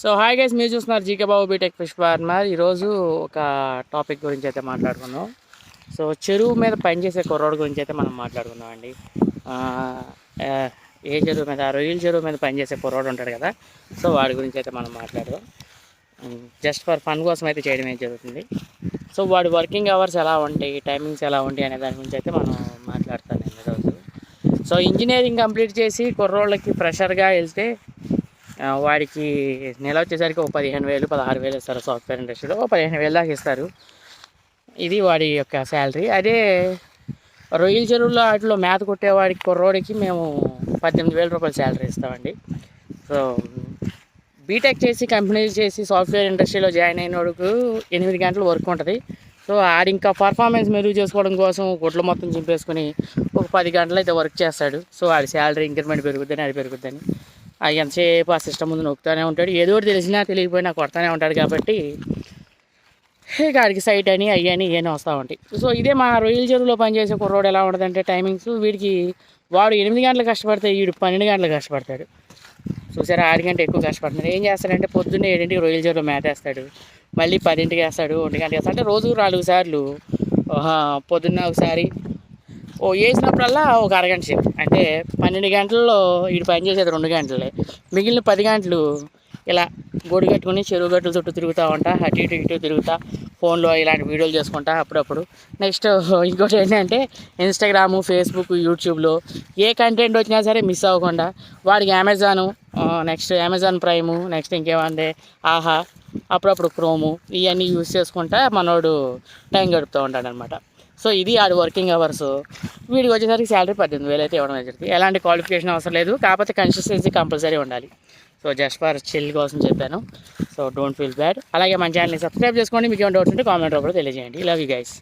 So hi guys మీరు చూస్తున్నారు GK Babu BTech fish farmer ఈరోజు ఒక టాపిక్ గురించి అయితే మాట్లాడుకున్నాం సో చెరువు మీద పనిచేసే కుర్రోడు గురించి అయితే మనం మాట్లాడుకున్నాం అండి. ఏ చెరువు మీద రొయ్యల చెరువు మీద పనిచేసే కుర్రోడు ఉంటాడు కదా. సో వాడి గురించి అయితే మనం మాట్లాడదాం. జస్ట్ ఫర్ ఫన్ కోసం అయితే చేయడం జరుగుతుంది. సో వాడి వర్కింగ్ అవర్స్ ఎలా ఉంటాయి టైమింగ్స్ ఎలా ఉంటాయి అనే దాని గురించి అయితే మనం మాట్లాడతాను ఈరోజు. సో ఇంజనీరింగ్ కంప్లీట్ చేసి కుర్రోళ్ళకి ప్రెషర్గా వెళ్తే వాడికి నెల వచ్చేసరికి ఒక పదిహేను వేలు పదహారు వేలు ఇస్తారు సాఫ్ట్వేర్ ఇండస్ట్రీలో. ఓ పదిహేను వేలు దాకా ఇస్తారు. ఇది వాడి యొక్క శాలరీ. అదే రొయ్యల చెరువులో వాటిలో మేత కొట్టేవాడికి కుర్రోడికి మేము పద్దెనిమిది వేల రూపాయలు శాలరీ ఇస్తామండి. సో బీటెక్ చేసి కంపెనీ చేసి సాఫ్ట్వేర్ ఇండస్ట్రీలో జాయిన్ అయిన వాడికి ఎనిమిది గంటలు వర్క్ ఉంటుంది. సో ఆడి ఇంకా పర్ఫార్మెన్స్ మెరుగు చేసుకోవడం కోసం గుడ్లు మొత్తం చింపేసుకుని ఒక పది గంటలు అయితే వర్క్ చేస్తాడు. సో ఆడి శాలరీ ఇంక్రిమెంట్ పెరుగుద్దని అది పెరుగుద్దని. ఎంతసేపు ఆ సిస్టమ్ ముందు నొక్కుతూనే ఉంటాడు. ఏదో ఒకటి తెలిసినా తెలియకపోయినా కొడతానే ఉంటాడు కాబట్టి ఇక ఆడికి సైట్ అని అయ్యని ఇవన్నీ వస్తూ ఉంటాయి. సో ఇదే మా రొయ్యల చెరువులో పనిచేసే కుర్రోడు ఎలా ఉండదంటే టైమింగ్స్ వీడికి వాడు ఎనిమిది గంటలు కష్టపడితే వీడు పన్నెండు గంటలు కష్టపడతాడు. చూసారా ఆరు గంట ఎక్కువ కష్టపడుతున్నాడు. ఏం చేస్తాడంటే పొద్దున్నే ఏడింటికి రొయ్యల చెరువులో మేతేస్తాడు. మళ్ళీ పదింటికి వేస్తాడు ఒంటి గంటకి వేస్తాడు. అంటే రోజుకు నాలుగు సార్లు పొద్దున్న ఒకసారి ఓ వేసినప్పుడల్లా ఒక అరగంట సేపు. అంటే పన్నెండు గంటల్లో వీడు పని చేసేది రెండు గంటలే. మిగిలిన పది గంటలు ఇలా గోడి కట్టుకుని చెరువు గట్టుల చుట్టూ తిరుగుతూ ఉంటా అటు ఇటు ఇటు తిరుగుతా ఫోన్లో ఇలాంటి వీడియోలు చేసుకుంటా అప్పుడప్పుడు. నెక్స్ట్ ఇంకోటి ఏంటంటే ఇన్స్టాగ్రాము ఫేస్బుక్ యూట్యూబ్లో ఏ కంటెంట్ వచ్చినా సరే మిస్ అవ్వకుండా వాడికి Amazon next Amazon prime next ఇంకేమంటే Aha అప్పుడప్పుడు క్రోము ఇవన్నీ యూస్ చేసుకుంటా మనోడు టైం గడుపుతూ ఉంటాడనమాట. సో ఇది ఆడి వర్కింగ్ అవర్స్ వీడికి వచ్చేసరికి శాలరీ పద్దెనిమిది వేలు అయితే ఇవ్వడం జరిగింది. ఎలాంటి క్వాలిఫికేషన్ అవసరం లేదు. కాకపోతే కన్సిస్టెన్సీ కంపల్సరీ ఉండాలి. సో జస్ట్ ఫర్ చిల్ కోసం చెప్పాను. సో డోంట్ ఫీల్ బ్యాడ్ అలాగే మన ఛానల్ని సబ్స్క్రైబ్ చేసుకోండి. మీకు ఏమైనా డౌట్స్ ఉంటే కామెంట్ రూపంలో తెలియజేయండి. Love you guys